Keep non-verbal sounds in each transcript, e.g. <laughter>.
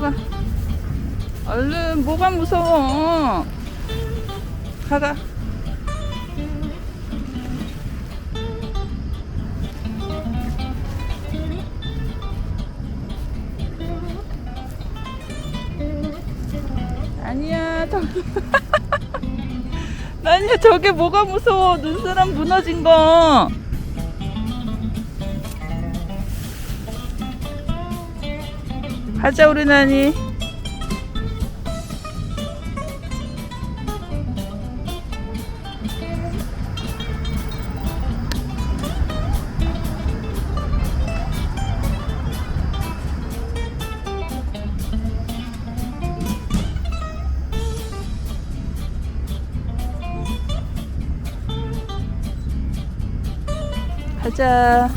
가. 얼른 뭐가 무서워? 가가. 아니야, 저. <laughs> 아니야, 저게 뭐가 무서워? 눈사람 무너진 거. 가자, 우리 나니. 가자.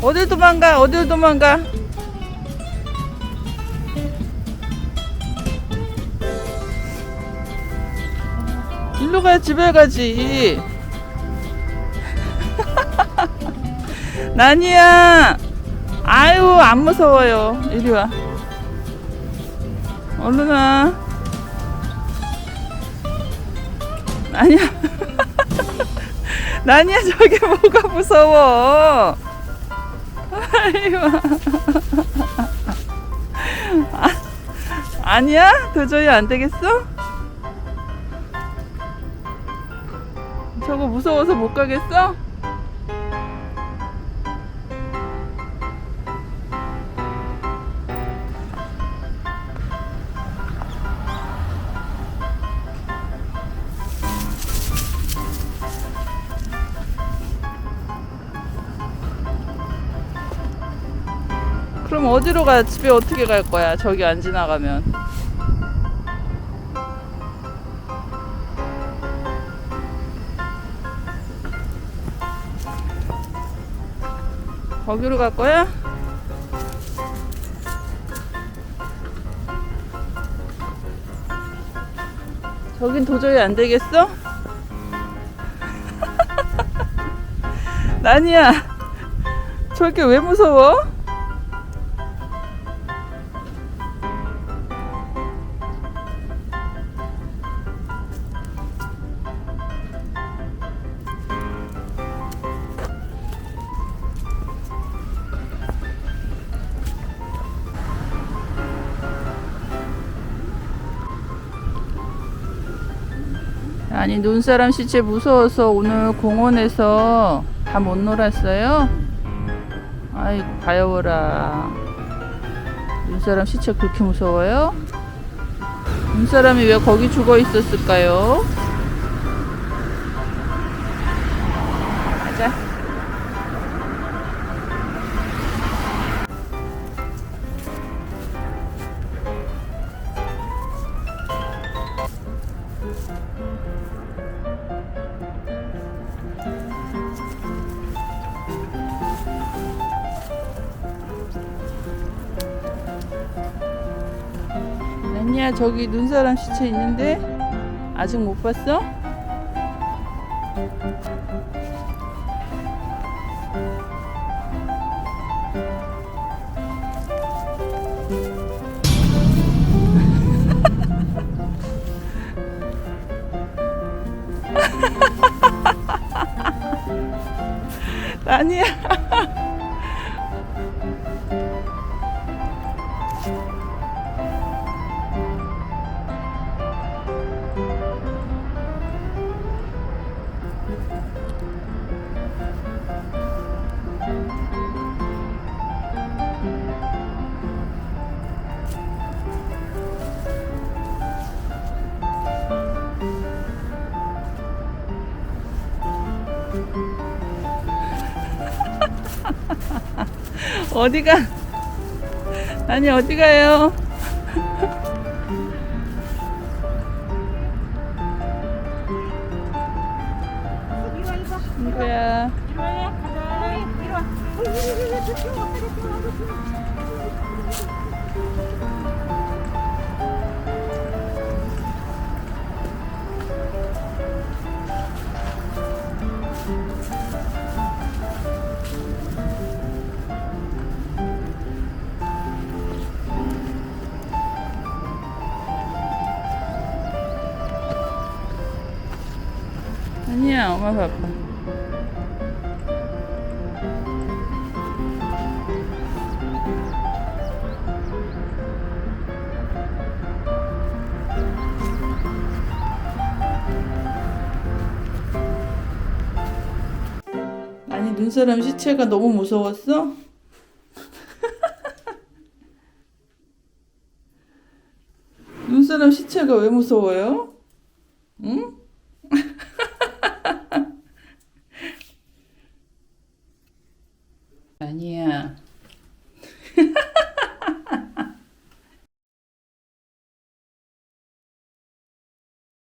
어딜 도망가? 어딜 도망가? 일로 가야 집에 가지. <laughs> 나니야. 아유 안 무서워요. 이리 와. 얼른 와. 아니야. 나니야 저게 뭐가 무서워. 아이고. <laughs> 아, 아니야? 도저히 안 되겠어? 저거 무서워서 못 가겠어? 그럼 어디로 가? 집에 어떻게 갈 거야? 저기 안 지나가면. 거기로 갈 거야? 저긴 도저히 안 되겠어? <laughs> 나니야, 저게 왜 무서워? 아니 눈사람 시체 무서워서 오늘 공원에서 다 못 놀았어요? 아이고 가여워라 눈사람 시체 그렇게 무서워요? 눈사람이 왜 거기 죽어 있었을까요? 아니야 저기 눈사람 시체 있는데 아직 못 봤어? <laughs> 아니야 어디가? 아니 어디 가요? 친구야. 엄마 봐봐. 아니 눈사람 시체가 너무 무서웠어? <laughs> 눈사람 시체가 왜 무서워요? 아니야.